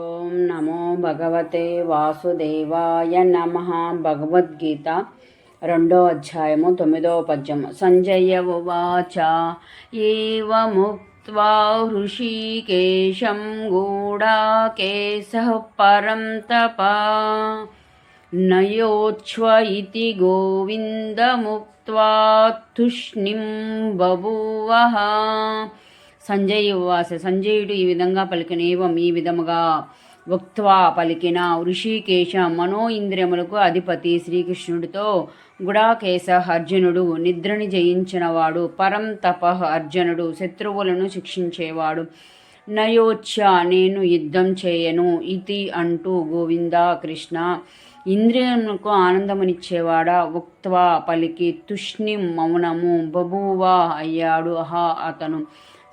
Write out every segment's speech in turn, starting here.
ఓం నమో భగవతే వాసుదేవాయ నమ. భగవద్గీత రెండో అధ్యాయము తొమ్మిదో పద్యము సంజయ ఉవాచ. ఏవముక్త్వా హృషీకేశం గూఢాకేశः పరం తప. నయోచ్ఛ్వ ఇతి గోవిందముక్త్వా తుష్ణిం బభూవః సంజయ్ ఉవాస సంజయుడు ఈ విధంగా పలికిన ఏవం ఈ విధముగా వక్త్వా పలికిన ఋషికేశ మనో ఇంద్రియములకు అధిపతి శ్రీకృష్ణుడితో గుడాకేశ అర్జునుడు నిద్రని జయించినవాడు పరం తప అర్జునుడు శత్రువులను శిక్షించేవాడు. నయోచ్చ నేను యుద్ధం చేయను ఇది అంటూ గోవింద కృష్ణ ఇంద్రియములకు ఆనందమునిచ్చేవాడా? ఉక్త్వా పలికి తుష్ణిం మౌనము బబూవా అయ్యాడు. అహా అతను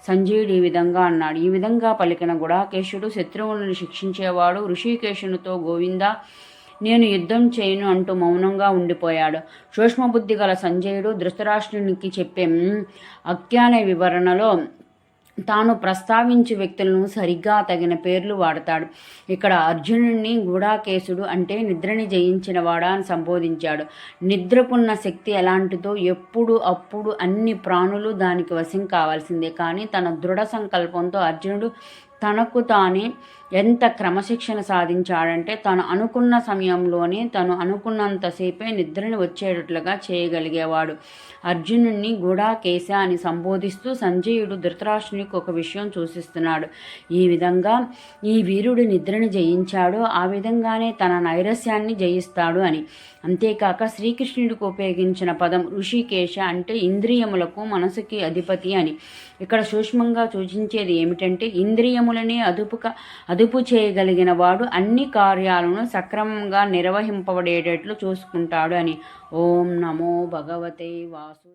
సంజయుడు ఈ విధంగా అన్నాడు. ఈ విధంగా పలికిన గుడాకేశుడు శత్రువులను శిక్షించేవాడు ఋషికేశునితో గోవింద నేను యుద్ధం చేయను అంటూ మౌనంగా ఉండిపోయాడు. సూక్ష్మబుద్ధి గల సంజయుడు ధృతరాష్ట్రునికి చెప్పే అజ్ఞాన వివరణలో తాను ప్రస్తావించే వ్యక్తులను సరిగ్గా తగిన పేర్లు వాడతాడు. ఇక్కడ అర్జునుడిని గూఢాకేశుడు అంటే నిద్రని జయించిన వాడా అని సంబోధించాడు. నిద్రకున్న శక్తి ఎలాంటిదో ఎప్పుడు అప్పుడు అన్ని ప్రాణులు దానికి వశం కావాల్సిందే. కానీ తన దృఢ సంకల్పంతో అర్జునుడు తనకు తానే ఎంత క్రమశిక్షణ సాధించాడంటే తను అనుకున్న సమయంలోనే తను అనుకున్నంతసేపే నిద్రని వచ్చేటట్లుగా చేయగలిగేవాడు. అర్జునుడిని గుడాకేశ అని సంబోధిస్తూ సంజయుడు ధృతరాష్ట్రునికి ఒక విషయం సూచిస్తున్నాడు. ఈ విధంగా ఈ వీరుడు నిద్రను జయించాడు. ఆ విధంగానే తన నైరస్యాన్ని జయిస్తాడు అని. అంతేకాక శ్రీకృష్ణుడికి ఉపయోగించిన పదం ఋషికేశ అంటే ఇంద్రియములకు మనసుకి అధిపతి అని. ఇక్కడ సూక్ష్మంగా సూచించేది ఏమిటంటే కార్యములని అదుపుక అదుపు చేయగలిగిన వాడు అన్ని కార్యాలను సక్రమంగా నిర్వహింపబడేటట్లు చూసుకుంటాడు అని. ఓం నమో భగవతే వాసు